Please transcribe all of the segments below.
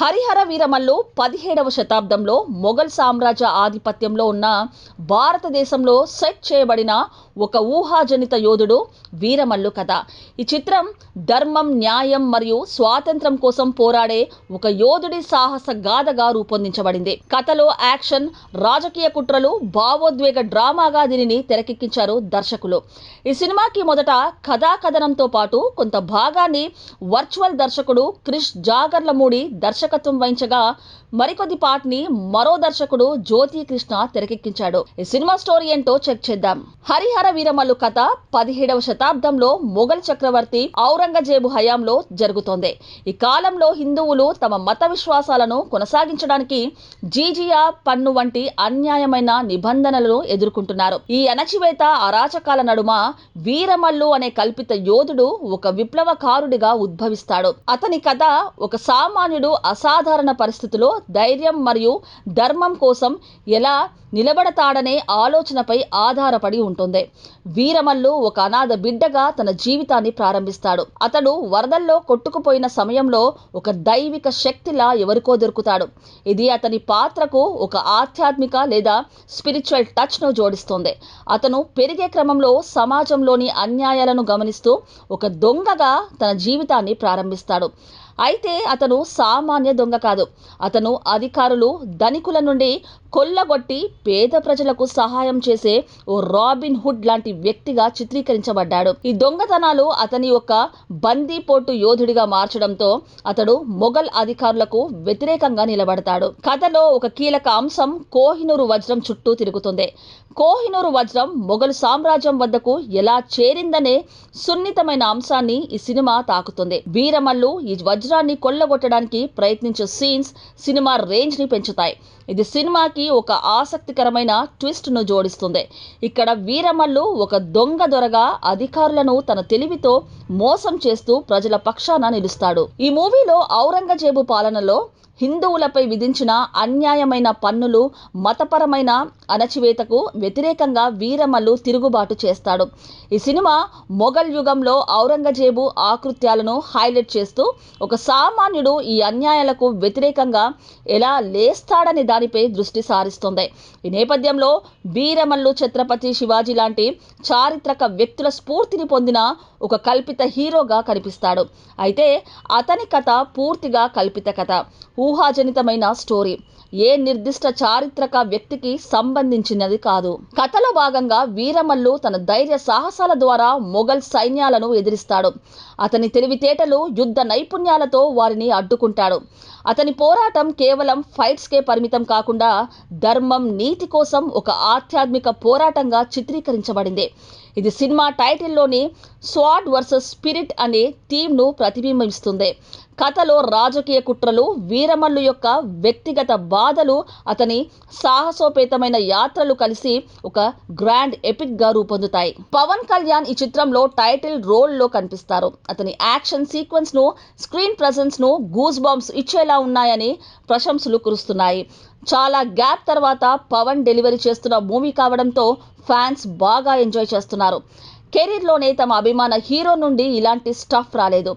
హరిహర వీరమల్లు పదిహేడవ శతాబ్దంలో మొఘల్ సామ్రాజ్య ఆధిపత్యంలో ఉన్న భారతదేశంలో సెట్ చేయబడిన ఒక ఊహాజనిత యోధుడు వీరమల్లు కథ. ఈ చిత్రం ధర్మం న్యాయం మరియు స్వాతంత్రం కోసం పోరాడే ఒక యోధుడి సాహస గాథగా రూపొందించబడింది. కథలో యాక్షన్ రాజకీయ కుట్రలు భావోద్వేగ డ్రామాగా దీనిని తెరకెక్కించారు దర్శకులు. ఈ సినిమాకి మొదట కథా కథనంతో పాటు కొంత భాగాన్ని వర్చువల్ దర్శకుడు క్రిష్ జాగర్లమూడి దర్శకత్వం వహించగా మరికొద్ది పాటని మరో దర్శకుడు జ్యోతి కృష్ణ తెరకెక్కించాడు. ఈ సినిమా స్టోరీ ఏంటో చెక్ చేద్దాం. హరిహర వీరమల్లు కథ పదిహేడవ శతాబ్దంలో మొఘల్ చక్రవర్తి ఔరంగజేబు హయాంలో జరుగుతోంది. ఈ కాలంలో హిందువులు తమ మత విశ్వాసాలను కొనసాగించడానికి జీజియా పన్ను వంటి అన్యాయమైన నిబంధనలను ఎదుర్కొంటున్నారు. ఈ అణచివేత అరాచకాల నడుమ వీరమల్లు అనే కల్పిత యోధుడు ఒక విప్లవకారుడిగా ఉద్భవిస్తాడు. అతని కథ ఒక సామాన్యుడు అసాధారణ పరిస్థితిలో ధైర్యం మరియు ధర్మం కోసం ఎలా నిలబడతాడనే ఆలోచనపై ఆధారపడి ఉంటుంది. వీరమల్లు ఒక అనాథ బిడ్డగా తన జీవితాన్ని ప్రారంభిస్తాడు. అతడు వరదల్లో కొట్టుకుపోయిన సమయంలో ఒక దైవిక శక్తిలా ఎవరికో దొరుకుతాడు. ఇది అతని పాత్రకు ఒక ఆధ్యాత్మిక లేదా స్పిరిచువల్ టచ్ను జోడిస్తుంది. అతను పెరిగే క్రమంలో సమాజంలోని అన్యాయాలను గమనిస్తూ ఒక దొంగగా తన జీవితాన్ని ప్రారంభిస్తాడు. అయితే అతను సామాన్య దొంగ కాదు. అతను అధికారులు ధనికుల నుండి కొల్లగొట్టి పేద ప్రజలకు సహాయం చేసే ఓ రాబిన్ హుడ్ లాంటి వ్యక్తిగా చిత్రీకరించబడ్డాడు. ఈ దొంగతనాలు అతని యొక్క బందీపోటు యోధుడిగా మార్చడంతో అతడు మొఘల్ అధికారులకు వ్యతిరేకంగా నిలబడతాడు. కథలో ఒక కీలక అంశం కోహినూరు వజ్రం చుట్టూ తిరుగుతుంది. కోహినూరు వజ్రం మొఘల్ సామ్రాజ్యం వద్దకు ఎలా చేరిందనే సున్నితమైన అంశాన్ని ఈ సినిమా తాకుతుంది. వీరమల్లు ఈ వజ్రాన్ని కొల్లగొట్టడానికి ప్రయత్నించే సీన్స్ సినిమా రేంజ్ని పెంచుతాయి. ఇది సినిమాకి ఒక ఆసక్తికరమైన ట్విస్ట్ను జోడిస్తుంది. ఇక్కడ వీరమల్లు ఒక దొంగ దొరగా అధికారులను తన తెలివితో మోసం చేస్తూ ప్రజల పక్షాన నిలుస్తాడు. ఈ మూవీలో ఔరంగజేబు పాలనలో హిందువులపై విధించిన అన్యాయమైన పన్నులు మతపరమైన అణచివేతకు వ్యతిరేకంగా వీరమల్లు తిరుగుబాటు చేస్తాడు. ఈ సినిమా మొఘల్ యుగంలో ఔరంగజేబు ఆకృత్యాలను హైలైట్ చేస్తూ ఒక సామాన్యుడు ఈ అన్యాయాలకు వ్యతిరేకంగా ఎలా లేస్తాడని దానిపై దృష్టి సారిస్తుంది. ఈ నేపథ్యంలో వీరమల్లు ఛత్రపతి శివాజీ లాంటి చారిత్రక వ్యక్తుల స్ఫూర్తిని పొందిన ఒక కల్పిత హీరోగా కనిపిస్తాడు. అయితే అతని కథ పూర్తిగా కల్పిత కథ. ఊహాజనితమైన స్టోరీ. ఏ నిర్దిష్ట చారిత్రక వ్యక్తికి సంబంధించినది కాదు. కథలో భాగంగా వీరమల్లు తన ధైర్య సాహసాల ద్వారా మొఘల్ సైన్యాలను ఎదిరిస్తాడు. అతని తెలివితేటలు యుద్ధ నైపుణ్యాలతో వారిని అడ్డుకుంటాడు. అతని పోరాటం కేవలం ఫైట్స్కే పరిమితం కాకుండా ధర్మం నీతి కోసం ఒక ఆధ్యాత్మిక పోరాటంగా చిత్రీకరించబడింది. ఇది సినిమా టైటిల్లోని స్వాడ్ వర్సెస్ స్పిరిట్ అనే థీమ్ను ప్రతిబింబిస్తుంది. కథలో రాజకీయ కుట్రలు వీరమల్లు యొక్క వ్యక్తిగత బాధలు అతని సాహసోపేతమైన యాత్రలు కలిసి ఒక గ్రాండ్ ఎపిక్గా రూపొందుతాయి. పవన్ కళ్యాణ్ ఈ చిత్రంలో టైటిల్ రోల్లో కనిపిస్తారు. అతని యాక్షన్ సీక్వెన్స్ను స్క్రీన్ ప్రజెన్స్ను గూస్ బాంబ్స్ ఇచ్చేలా ఉన్నాయని ప్రశంసలు కురుస్తున్నాయి. చాలా గ్యాప్ తర్వాత పవన్ డెలివరీ చేస్తున్న మూవీ కావడంతో ఫ్యాన్స్ బాగా ఎంజాయ్ చేస్తున్నారు. కెరీర్లోనే తమ అభిమాన హీరో నుండి ఇలాంటి స్టఫ్ రాలేదు.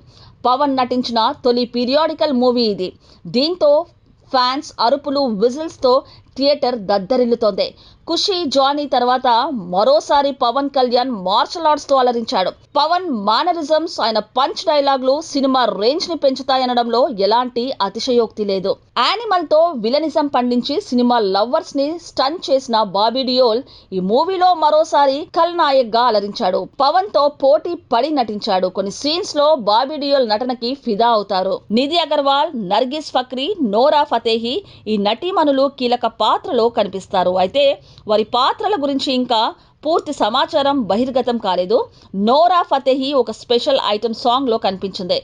పవన్ నటించిన తొలి పీరియాడికల్ మూవీ ఇది. దీంతో ఫ్యాన్స్ అరుపులు విజిల్స్తో థియేటర్ దద్దరిల్లుతోంది. ఖుషి జానీ తర్వాత మరోసారి పవన్ కళ్యాణ్ మార్షల్ ఆర్ట్స్తో అలరించాడు. పవన్ మానరిజమ్స్ ఆయన పంచ్ డైలాగ్లు సినిమా రేంజ్ని పెంచుతాయనడంలో ఎలాంటి అతిశయోక్తి లేదు. యానిమల్తో విలనిజం పండించి సినిమా లవ్వర్స్ని స్టన్ చేసిన బాబీ డియోల్ ఈ మూవీలో మరోసారి ఖల్నాయక్గా అలరించాడు. పవన్తో పోటీ పడి నటించాడు. కొన్ని సీన్స్లో బాబీ డియోల్ నటనకి ఫిదా అవుతారు. నిధి అగర్వాల్ నర్గిస్ ఫక్రీ నోరా ఫతేహి ఈ నటీమణులు కీలక పాత్రలో కనిపిస్తారు. అయితే వారి పాత్రల గురించి ఇంకా పూర్తి సమాచారం బహిర్గతం కాలేదు. నోరా ఫతేహి ఒక స్పెషల్ ఐటమ్ సాంగ్లో కనిపించింది.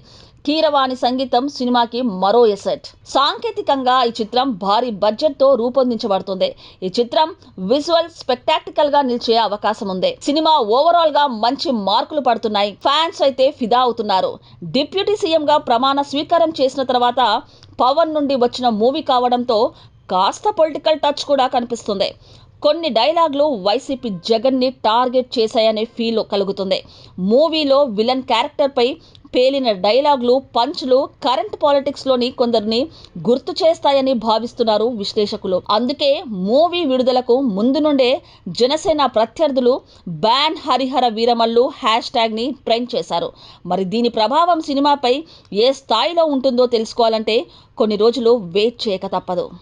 కీరవాణి సంగీతం సినిమాకి మరో ఎసెట్. సాంకేతికంగా ఈ చిత్రం భారీ బడ్జెట్తో రూపొందించబడుతుంది. ఈ చిత్రం విజువల్ స్పెక్టాక్టికల్గా నిలిచే అవకాశం ఉంది. సినిమా ఓవరాల్గా మంచి మార్కులు పడుతున్నాయి. ఫ్యాన్స్ అయితే ఫిదా అవుతున్నారు. డిప్యూటీ సీఎం గా ప్రమాణ స్వీకారం చేసిన తర్వాత పవన్ నుండి వచ్చిన మూవీ కావడంతో కాస్త పొలిటికల్ టచ్ కూడా కనిపిస్తుంది. కొన్ని డైలాగ్లు వైసీపీ జగన్ని టార్గెట్ చేశాయనే ఫీల్ కలుగుతుంది. మూవీలో విలన్ క్యారెక్టర్పై పేలిన డైలాగులు పంచ్లు కరెంట్ పాలిటిక్స్లోని కొందరిని గుర్తు చేస్తాయని భావిస్తున్నారు విశ్లేషకులు. అందుకే మూవీ విడుదలకు ముందు నుండే జనసేన ప్రత్యర్థులు బ్యాన్ హరిహర వీరమల్లు హ్యాష్ ట్యాగ్ని ట్రెండ్ చేశారు. మరి దీని ప్రభావం సినిమాపై ఏ స్థాయిలో ఉంటుందో తెలుసుకోవాలంటే కొన్ని రోజులు వెయిట్ చేయక తప్పదు.